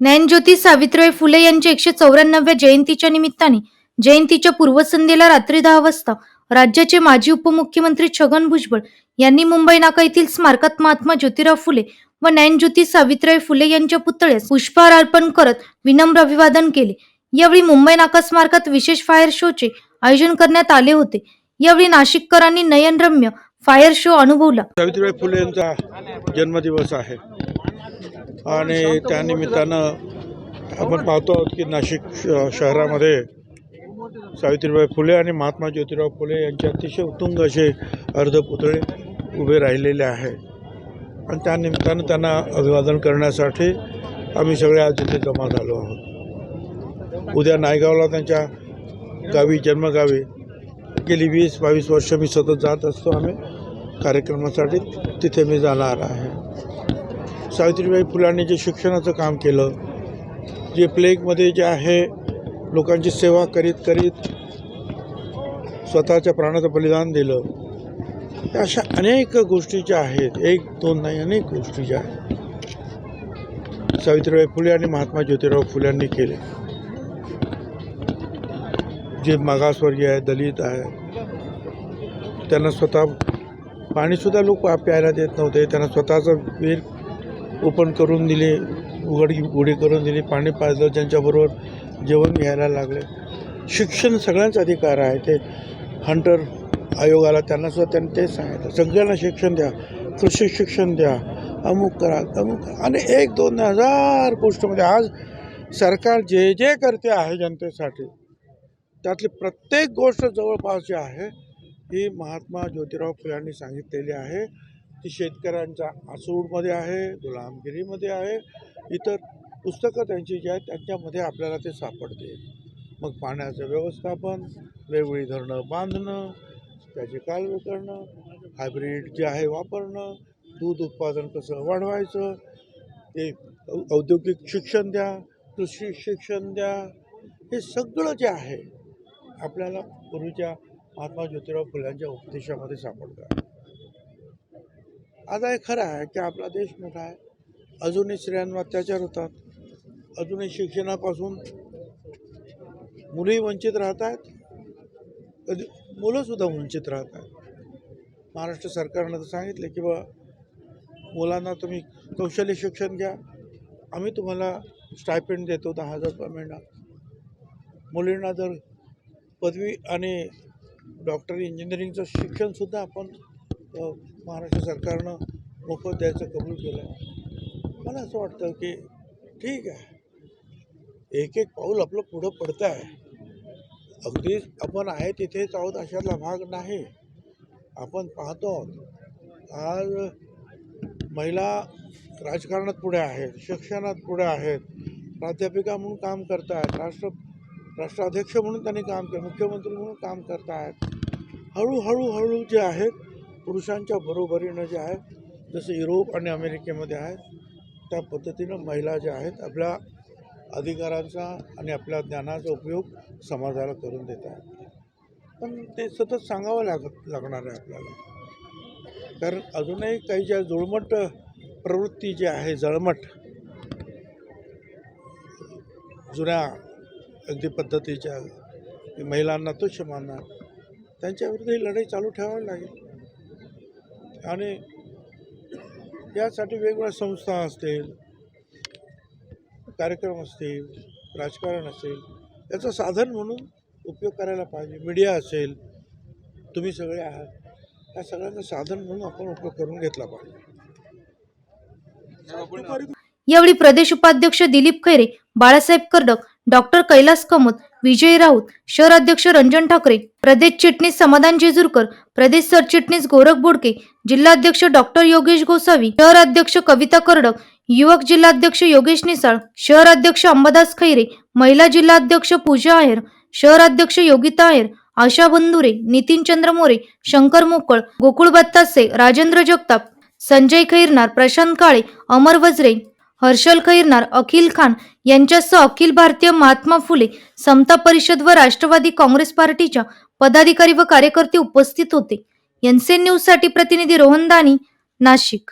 ज्ञानज्योती सावित्रीबाई फुले यांच्या एकशे चौऱ्याण्णव्या जयंतीच्या निमित्ताने जयंतीच्या पूर्वसंध्येला रात्री दहा वाजता राज्याचे माजी उपमुख्यमंत्री छगन भुजबळ यांनी मुंबई नाका येथील स्मारकात महात्मा ज्योतिराव फुले व ज्ञानज्योती सावित्रीबाई फुले यांच्या पुतळ्यास पुष्पहार अर्पण करत विनम्र अभिवादन केले. यावेळी मुंबई नाका स्मारकात विशेष फायर शोचे आयोजन करण्यात आले होते. यावेळी नाशिककरांनी नयनरम्य फायर शो अनुभवला. सावित्रीबाई फुले यांचा जन्मदिवस आहे. आणि त्यानिमित्तानं आपण पाहतो आहोत की नाशिक श- शहरामध्ये सावित्रीबाई फुले आणि महात्मा ज्योतिराव फुले यांचे अतिशय उत्तुंग असे अर्धपुतळे उभे राहिलेले आहे आणि त्यानिमित्तानं त्यांना अभिवादन करण्यासाठी आम्ही सगळे आज इथे जमा झालो आहोत. उद्या नायगावला त्यांच्या गावी जन्मगावी गेली वीस बावीस वर्ष मी सतत जात असतो. आम्ही कार्यक्रमासाठी तिथे मी जाणार आहे. सावित्रीबाई फुलांनी जे शिक्षणाचं काम केलं जे प्लेगमध्ये जे आहे लोकांची सेवा करीत करीत स्वतःच्या प्राणाचं बलिदान दिलं. अशा अनेक गोष्टी ज्या आहेत एक दोन नाही अनेक गोष्टी ज्या आहेत सावित्रीबाई फुले आणि महात्मा ज्योतिराव फुल्यांनी केले. जे मागासवर्गीय आहे दलित आहे त्यांना स्वतः पाणीसुद्धा लोक प्यायला देत नव्हते त्यांना स्वतःचं वीर ओपन करून दिले उघडी उडी करून दिली पाणी पाजलं त्यांच्याबरोबर जेवण घ्यायला लागले. शिक्षण सगळ्यांचा अधिकार आहे. ते हंटर आयोगाला त्यांना सुद्धा त्यांनी तेच सांगितलं. सगळ्यांना शिक्षण द्या कृषी शिक्षण द्या अमुक करा अमुक करा. आणि एक दोन हजार गोष्टीमध्ये आज सरकार जे जे करते आहे जनतेसाठी त्यातली प्रत्येक गोष्ट जवळपास जी आहे ही महात्मा ज्योतिराव फुल्यांनी सांगितलेली आहे. ती शेतकऱ्यांच्या आसूडमध्ये आहे गुलामगिरीमध्ये आहे. इतर पुस्तकं त्यांची जी आहेत त्यांच्यामध्ये आपल्याला ते सापडते मग पाण्याचं व्यवस्थापन वेगवेगळी धरणं बांधणं त्याचे कालवे करणं हायब्रीड जे आहे वापरणं दूध उत्पादन कसं वाढवायचं ते औ- औद्योगिक शिक्षण द्या कृषी शिक्षण द्या हे सगळं जे आहे आपल्याला पूर्वीच्या महात्मा ज्योतिराव फुल्यांच्या उपदेशामध्ये सापडतं आता हे खरं आहे की आपला देश मोठा आहे. अजूनही स्त्रियांवर अत्याचार होतात. अजूनही शिक्षणापासून मुलंही वंचित राहत आहेत. कधी मुलंसुद्धा वंचित राहत आहेत. महाराष्ट्र सरकारनं तर सांगितलं की बा मुलांना तुम्ही कौशल्य शिक्षण घ्या. आम्ही तुम्हाला स्टायपेंड देतो दहा हजार रुपये महिना. मुलींना जर पदवी आणि डॉक्टर इंजिनिअरिंगचं शिक्षणसुद्धा आपण महाराष्ट्र सरकारनं मोफत द्यायचं कबूल केलं. आहे मला असं वाटतं की ठीक आहे. एक एक पाऊल आपलं पुढं पडतं आहे अगदीच आपण आहे तिथेच आहोत अशातला भाग नाही. आपण पाहतो आहोत आज महिला राजकारणात पुढे आहेत शिक्षणात पुढे आहेत प्राध्यापिका म्हणून काम करत आहेत राष्ट्र राष्ट्राध्यक्ष म्हणून त्यांनी काम केलं मुख्यमंत्री म्हणून काम करत आहेत हळूहळू हळू जे आहेत पुरुषांच्या बरोबरीनं जे आहे जसं युरोप आणि अमेरिकेमध्ये आहेत त्या पद्धतीनं महिला ज्या आहेत आपल्या अधिकारांचा आणि आपल्या ज्ञानाचा उपयोग समाजाला करून देत आहेत. पण ते सतत सांगावं लागत लागणार आहे आपल्याला. कारण अजूनही काही ज्या जुळमट प्रवृत्ती जी आहे जळमट जुन्या अगदी पद्धतीच्या महिलांना तुच्छ मानणार त्यांच्याविरुद्ध ही लढाई चालू ठेवावी लागेल. आणि यासाठी वेगवेगळ्या संस्था असतील कार्यक्रम असतील राजकारण असेल याचं साधन म्हणून उपयोग करायला पाहिजे. मीडिया असेल तुम्ही सगळे आहात या सगळ्यांचं साधन म्हणून आपण उपयोग करून घेतला पाहिजे. यावेळी प्रदेश उपाध्यक्ष दिलीप खैरे बाळासाहेब कर्डक डॉक्टर कैलास कामत विजय राऊत शहर अध्यक्ष रंजन ठाकरे प्रदेश चिटणीस समाधान जेजूरकर प्रदेश सरचिटणीस गोरख बोडके जिल्हाध्यक्ष डॉक्टर योगेश गोसावी शहर अध्यक्ष कविता कर्डक युवक जिल्हाध्यक्ष योगेश निसाळ शहर अध्यक्ष अंबादास खैरे महिला जिल्हाध्यक्ष पूजा आहेर शहर अध्यक्ष योगिता आहेर आशा बंधुरे नितीन चंद्र मोरे शंकर मोकळ गोकुळ बत्तासे राजेंद्र जगताप संजय खैरनार प्रशांत काळे अमर वजरे हर्षल खैरनार अखिल खान यांच्यासह अखिल भारतीय महात्मा फुले समता परिषद व राष्ट्रवादी काँग्रेस पार्टीच्या पदाधिकारी व कार्यकर्ते उपस्थित होते. एनसीएन न्यूजसाठी प्रतिनिधी रोहन दानी नाशिक.